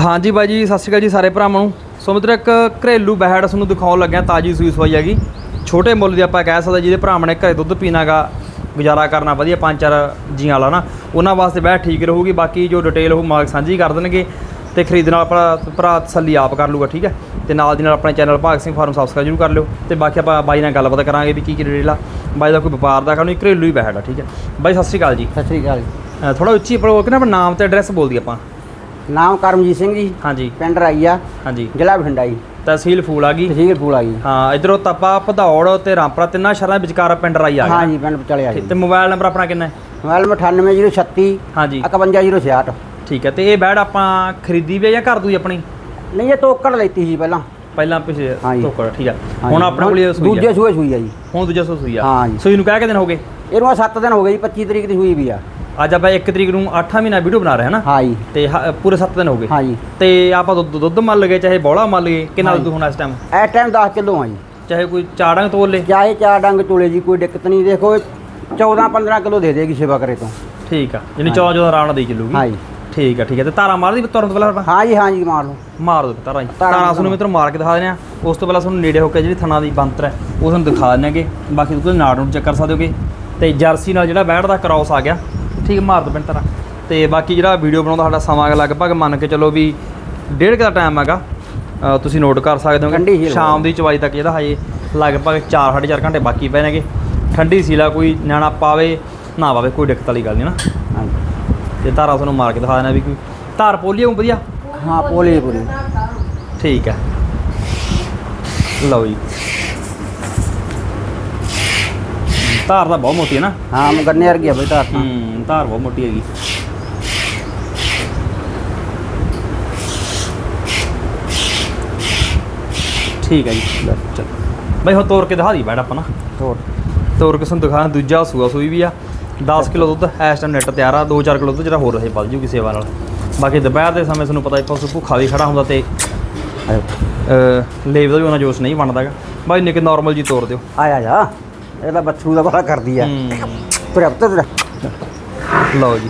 ਹਾਂਜੀ ਬਾਈ ਜੀ ਸਤਿ ਸ਼੍ਰੀ ਅਕਾਲ ਜੀ ਸਾਰੇ ਭਰਾਵਾਂ ਨੂੰ। ਸੋ ਮਿੱਤਰੋ ਇੱਕ ਘਰੇਲੂ ਬਹਿੜ ਤੁਹਾਨੂੰ ਦਿਖਾਉਣ ਲੱਗਿਆ ਤਾਜੀ ਸੂਈ ਸਵਾਈ ਹੈਗੀ। ਛੋਟੇ ਮੁੱਲ ਦੀ ਆਪਾਂ ਕਹਿ ਸਕਦੇ ਜਿਹਦੇ ਭਰਾਵਾਂ ਨੇ ਘਰੇ ਦੁੱਧ ਪੀਣਾਗਾ ਗੁਜ਼ਾਰਾ ਕਰਨਾ ਵਧੀਆ ਪੰਜ ਚਾਰ ਜੀਆਂ ਵਾਲਾ ਨਾ ਉਹਨਾਂ ਵਾਸਤੇ ਬਹਿ ਠੀਕ ਰਹੂਗੀ। ਬਾਕੀ ਜੋ ਡਿਟੇਲ ਉਹ ਮਾਲਕ ਸਾਂਝੀ ਕਰ ਦੇਣਗੇ ਤੇ ਖਰੀਦਣ ਵਾਲਾ ਭਰਾ ਭਰਾ ਤਸੱਲੀ ਆਪ ਕਰ ਲੂਗਾ ਠੀਕ ਹੈ? ਤੇ ਨਾਲ ਦੀ ਨਾਲ ਆਪਣੇ ਚੈਨਲ ਭਾਗ ਸਿੰਘ ਫਾਰਮ ਸਬਸਕ੍ਰਾਈਬ ਜ਼ਰੂਰ ਕਰ ਲਿਓ। ਤੇ ਬਾਕੀ ਆਪਾਂ ਬਾਈ ਨਾਲ ਗੱਲਬਾਤ ਕਰਾਂਗੇ ਵੀ ਕੀ ਕੀ ਡਿਟੇਲ ਆ। ਬਾਈ ਦਾ ਕੋਈ ਵਪਾਰ ਦਾ ਕੰਮ ਨਹੀਂ ਘਰੇਲੂ ਹੀ ਬਹਿੜ ਆ ਠੀਕ ਹੈ? ਬਾਈ ਸਤਿ ਸ਼੍ਰੀ ਅਕਾਲ ਜੀ। ਸਤਿ ਸ੍ਰੀ ਅਕਾਲ। ਥੋੜਾ ਉੱਚੀ ਪਰ ਉਹ ਕਹਿੰਦਾ ਆਪਣਾ ਨਾਮ ਤੇ ਐਡਰੈਸ ਬੋਲ ਦੀ ਆਪਾਂ? ਨਾਮ ਕਰਮਜੀਤ ਸਿੰਘ ਜੀ। ਹਾਂਜੀ। ਪਿੰਡ ਰਾਈਆ। ਹਾਂਜੀ। ਜ਼ਿਲ੍ਹਾ ਬਠਿੰਡਾ ਜੀ। ਤਹਿਸੀਲ ਫੂਲ ਆ ਗਈ। ਤਹਿਸੀਲ ਫੂਲ ਗਈ। ਹਾਂ ਇਧਰੋਂ ਤਪਾ ਭਦੌੜ ਤੇ ਰਾਮਪੁਰਾ ਤਿੰਨਾਂ ਸ਼ਹਿਰਾਂ ਦੇ ਵਿਚਕਾਰ ਪਿੰਡ ਰਾਈ ਆ ਗਿਆ। ਜੀ ਪਿੰਡ ਵਿਚਾਲੇ ਆ ਜੀ। ਤੇ ਮੋਬਾਈਲ ਨੰਬਰ ਆਪਣਾ ਕਿੰਨਾ ਹੈ? ਮੋਬਾਈਲ 98036 ਹਾਂਜੀ। 51066 ਠੀਕ ਹੈ ਤੇ ਇਹ ਬੈਡ ਆਪਾਂ ਖਰੀਦੀ ਵੀ ਆ ਜਾਂ ਘਰ ਦੂਈ ਆਪਣੀ? ਨਹੀਂ ਇਹ ਤੋਕੜ ਲੈਤੀ ਸੀ ਪਹਿਲਾਂ। ਪਹਿਲਾਂ ਪਿਛਲੇ ਹਾਂਜੀ। ਧੋਕੜ ਠੀਕ ਆ ਹਾਂ ਹੁਣ। ਆਪਣੇ ਕੋਲ ਸੂਈ ਦੂਜੇ ਸੂਏ ਸੂਈ ਆ ਜੀ। ਹੁਣ ਦੂਜਾ ਸੂਈ ਆ। ਹਾਂ ਜੀ। ਸੂਈ ਨੂੰ ਕਹਿ ਕੇ ਦਿਨ ਹੋ ਗਏ? ਇਹਨੂੰ 7 ਦਿਨ ਹੋ ਗਏ ਜੀ 25 ਤਰੀਕ ਦੀ ਸੂਈ ਵੀ ਆ। ਅੱਜ ਆਪਾਂ 1 ਤਰੀਕ ਨੂੰ 8 ਮਹੀਨਾ ਵੀਡੀਓ ਬਣਾ ਰਹੇ ਹਾਂ ਨਾ? ਹਾਂ ਜੀ। ਤੇ ਹ- ਪੂਰੇ 7 ਦਿਨ ਹੋ ਗਏ। ਹਾਂ ਜੀ। ਤੇ ਆਪਾਂ ਦੁੱਧ ਦੁੱਧ ਮੰਨ ਲਗੇ ਚਾਹੇ ਬੋਲਾ ਮੰਨ ਲਗੇ ਕਿੰਨਾ ਦੁੱਧ। ਹੋਣਾ ਇਸ ਟਾਈਮ ਇਸ ਟਾਈਮ 10 ਕਿਲੋ ਆ ਜੀ। ਚਾਹੇ ਕੋਈ ਚਾੜਾਂ ਤੋਲ ਲੇ। ਚਾਹੇ ਚਾਰ ਡੰਗ ਚੋਲੇ ਜੀ ਕੋਈ ਦਿੱਕਤ ਨਹੀਂ। ਦੇਖੋ 14 15 ਕਿਲੋ ਦੇ ਦੇਗੀ ਸੇਵਾ ਕਰੇ ਤੋਂ। ਠੀਕ ਆ ਯਾਨੀ ਹਾਂ। 14 14 ਆਰਾਮ ਨਾਲ ਦੇ ਚੱਲੂਗੀ। ਹਾਂ ਜੀ। ਠੀਕ ਆ ਠੀਕ ਆ। ਤੇ ਤਾਰਾ ਮਾਰਦੀ ਤੁਰਨ ਤੋਂ ਪਹਿਲਾਂ ਆਪਾਂ? ਹਾਂ ਜੀ ਹਾਂ ਜੀ ਮਾਰ ਲਓ। ਮਾਰ ਦੋ ਤਾਰਾਂ ਜੀ। ਤਾਰਾਂ ਤਾਰਾਂ ਤੁਹਾਨੂੰ ਮਿੱਤਰ ਮਾਰ ਕੇ ਦਿਖਾ ਦਿੰਦੇ ਆ ਉਸ ਤੋਂ ਪਹਿਲਾਂ ਤੁਹਾਨੂੰ ਨੇੜੇ ਹੋ ਕੇ ਜਿਹੜੀ ਥਣਾ ਦੀ ਬੰਤਰ ਹੈ ਉਹ ਤੁਹਾਨੂੰ ਦਿਖਾ ਦਿੰਨੇਗੇ ਬਾਕੀ ਤੁਸੀਂ ਨਾੜ ਨੂੰ ਚੈੱਕ ਕਰ ਸਕਦੇ ਹੋਗੇ। ਤੇ ਜਰਸੀ ਨਾਲ ਜਿਹੜਾ ਬੈਠ ਦਾ ਕ੍ਰਾਸ ਆ ਗਿਆ। ਠੀਕ ਮਾਰ ਦੋ ਬਿੰਨ ਤਾਰਾਂ ਤੇ ਬਾਕੀ ਜਿਹੜਾ ਵੀਡੀਓ ਬਣਾਉਂਦਾ ਸਾਡਾ ਸਮਾਂ ਲਗਭਗ ਮੰਨ ਕੇ ਚੱਲੋ ਵੀ ਡੇਢ ਕੁ ਦਾ ਟਾਈਮ ਹੈਗਾ। ਤੁਸੀਂ ਨੋਟ ਕਰ ਸਕਦੇ ਸੀ ਸ਼ਾਮ ਦੀ ਚਵਾਈ ਤੱਕ ਜਿਹੜਾ ਹਜੇ ਲਗਭਗ 4 4 ਘੰਟੇ ਬਾਕੀ ਪਏ ਨੇਗੇ। ਠੰਡੀ ਸੀਲਾ ਕੋਈ ਨਿਆਣਾ ਪਾਵੇ ਨਾ ਪਾਵੇ ਕੋਈ ਦਿੱਕਤ ਵਾਲੀ ਗੱਲ ਨਹੀਂ ਨਾ। ਹਾਂ ਜੀ ਤੇ ਧਾਰਾ ਤੁਹਾਨੂੰ ਮਾਰ ਕੇ ਦਿਖਾ ਦੇਣਾ ਵੀ ਕੋਈ ਧਾਰ ਪੋਲੀ ਹੋਊ ਵਧੀਆ? ਹਾਂ ਪੋਲੀ ਪੂਰੀ। ਠੀਕ ਹੈ। ਲਓ ਜੀ। ਧਾਰ ਤਾਂ ਬਹੁਤ ਮੋਟੀ ਹੈ ਨਾ। ਹਾਂ ਗੰਨੇ ਵਰਗੀ ਆ ਬਈ ਤਾਂ। ਹੂੰ ਧਾਰ ਬਹੁਤ ਮੋਟੀ ਹੈਗੀ। ਠੀਕ ਹੈ ਜੀ। ਲੈ ਚੱਲ। ਬਈ ਹੁਣ ਤੋੜ ਕੇ ਦਿਖਾ ਦੀ ਬੈਠ ਆਪਾਂ ਨਾ। ਤੋੜ ਤੋੜ ਕੇ ਤੁਹਾਨੂੰ ਦਿਖਾ ਦੂਜਾ ਸੂਆ ਸੂਈ ਵੀ ਆ। 10 ਕਿਲੋ ਦੁੱਧ ਇਸ ਟਾਈਮ ਨੈਟ ਤਿਆਰ ਆ। 2-4 ਕਿਲੋ ਦੁੱਧ ਜਿਹੜਾ ਹੋਰ ਰਹੇ ਵੱਧ ਜੂਗੀ ਸੇਵਾ ਨਾਲ। ਬਾਕੀ ਦੁਪਹਿਰ ਦੇ ਸਮੇਂ ਤੁਹਾਨੂੰ ਪਤਾ ਹੀ ਪਸ਼ੂ ਭੁੱਖਾ ਵੀ ਖੜਾ ਹੁੰਦਾ ਤੇ ਲੇਵ ਦਾ ਵੀ ਉਹਨਾਂ ਜੋਸ਼ ਨਹੀਂ ਬਣਦਾਗਾ ਬਾਈ ਨਿੱਕੇ ਨਾਰਮਲ ਜੀ ਤੋੜ ਦਿਓ। ਆਇਆ ਜਾ ਇਹ ਤਾਂ ਬੱਚੂ ਦਾ ਬੜਾ ਕਰਦੀ ਆ। ਹੂੰ। ਪ੍ਰਾਪਤ ਤੇਰਾ ਲਓ ਜੀ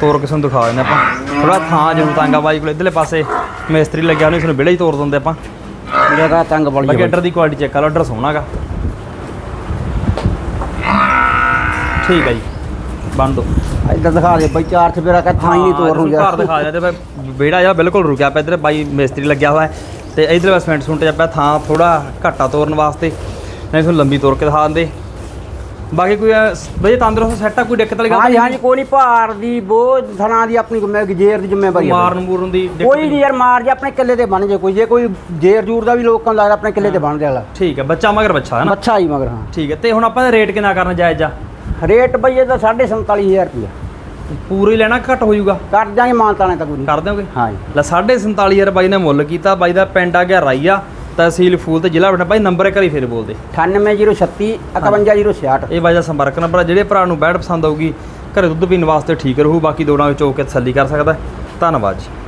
ਤੋੜ ਕੇ ਤੁਹਾਨੂੰ ਦਿਖਾ ਦਿੰਦੇ ਆਪਾਂ। ਥੋੜਾ ਥਾਂ ਜ਼ਰੂਰ ਤੰਗਾ ਬਾਈ ਕੋਲ ਇਧਰਲੇ ਪਾਸੇ ਮਿਸਤਰੀ ਲੱਗਿਆ ਉਹਨੇ ਤੁਹਾਨੂੰ ਵਿਹੜਾ ਹੀ ਤੋੜ ਦਿੰਦੇ ਆਪਾਂ। ਜਗਾ ਤੰਗ ਬੜੀ ਬਾਕੀ ਆਰਡਰ ਦੀ ਕੁਆਲਿਟੀ ਚੈੱਕ ਕਰ ਲਓ ਆਰਡਰ ਸੋਹਣਾਗਾ ਠੀਕ ਹੈ ਜੀ ਬਣ ਦੋ ਇੱਧਰ ਦਿਖਾ ਦੇ ਬਈ ਚਾਰ ਚਪੇਰਾ ਕਾ ਥਾਂ ਹੀ ਨਹੀਂ ਤੋੜ ਨੂੰ ਘਰ ਦਿਖਾ ਤੇ ਬਈ ਵਿਹੜਾ ਜਿਹਾ ਬਿਲਕੁਲ ਰੁਕਿਆ ਪਿਆ ਇਧਰ ਬਾਈ ਮਿਸਤਰੀ ਲੱਗਿਆ ਹੋਇਆ ਹੈ। ਤੇ ਇਧਰ ਬਸ ਸਿਮੈਂਟ ਸੁੰਟ ਜਿਹਾ ਪਿਆ ਥਾਂ ਥੋੜਾ ਘਾਟਾ ਤੋੜਨ ਵਾਸਤੇ। ਨਹੀਂ ਤੁਹਾਨੂੰ ਲੰਬੀ ਤੋੜ ਕੇ ਦਿਖਾ ਦਿੰਦੇ। ਬਾਕੀ ਕੋਈ ਬਈ ਤੰਦਰੁਸਤ ਸੈੱਟ ਆ ਕੋਈ ਦਿੱਕਤ ਵਾਲੀ ਗੱਲ ਹਾਂ ਜੀ ਤਾਂ ਹਾਂ ਜੀ ਕੋਈ ਨਹੀਂ ਭਾਰ ਦੀ ਬੋਝ ਥਣਾ ਦੀ ਆਪਣੀ ਜ਼ਿੰਮੇ ਜੇਰ ਦੀ ਜ਼ਿੰਮੇਵਾਰੀ ਆ ਮਾਰਨ ਮੂਰਨ ਦੀ ਦਿੱਕਤ ਕੋਈ ਨਹੀਂ। ਯਾਰ ਮਾਰ ਜੇ ਆਪਣੇ ਕਿੱਲੇ ਤੇ ਬਣ ਜੇ ਕੋਈ ਜੇ ਕੋਈ ਜੇਰ ਜੂਰ ਦਾ ਵੀ ਲੋਕਾਂ ਨੂੰ ਲੱਗਦਾ ਆਪਣੇ ਕਿੱਲੇ ਤੇ ਬਣ ਜਾਲਾ ਠੀਕ ਹੈ ਬੱਚਾ ਮਗਰ ਬੱਚਾ ਹੈ ਨਾ? ਅੱਛਾ ਜੀ ਮਗਰ ਹਾਂ। ਠੀਕ ਹੈ ਤੇ ਹੁਣ ਆਪਾਂ ਰੇਟ ਕਿੰਨਾ ਕਰਨਾ ਜਾਇਜ਼ ਆ? ਰੇਟ ਬਈ ਇਹਦਾ 47500 ਰੁਪਇਆ ਪੂਰਾ ਹੀ ਲੈਣਾ ਘੱਟ ਹੋ ਜਾਊਗਾ? ਕਰ ਜਾਗੇ ਮਾਨਤਾ ਨੇ ਤਾਂ ਕੋਈ ਨਹੀਂ ਕਰ ਦਿਓਗੇ? ਹਾਂ ਜੀ। ਲੈ 47500 ਬਾਈ ਨੇ ਮੁੱਲ ਕੀਤਾ ਬਾਈ ਦਾ ਪਿੰਡ ਆ ਗਿਆ ਰਾਈਆ। ਤਹਿਸੀਲ ਫੂਲ ਤੇ ਜ਼ਿਲ੍ਹਾ ਬਠਿੰਡਾ। ਬਾਈ ਨੰਬਰ ਇੱਕ ਵਾਰੀ ਫੇਰ ਬੋਲਦੇ 98036 51066 ਇਹ ਬਾਈ ਦਾ ਸੰਪਰਕ ਨੰਬਰ ਆ ਜਿਹੜੇ ਭਰਾ ਨੂੰ ਬੈਡ ਪਸੰਦ ਆਊਗੀ ਘਰੇ ਦੁੱਧ ਪੀਣ ਵਾਸਤੇ ਠੀਕ ਰਹੂ ਬਾਕੀ ਦੋੜਾਂ ਵਿੱਚ ਹੋ ਕੇ ਤਸੱਲੀ ਕਰ ਸਕਦਾ। ਧੰਨਵਾਦ ਜੀ।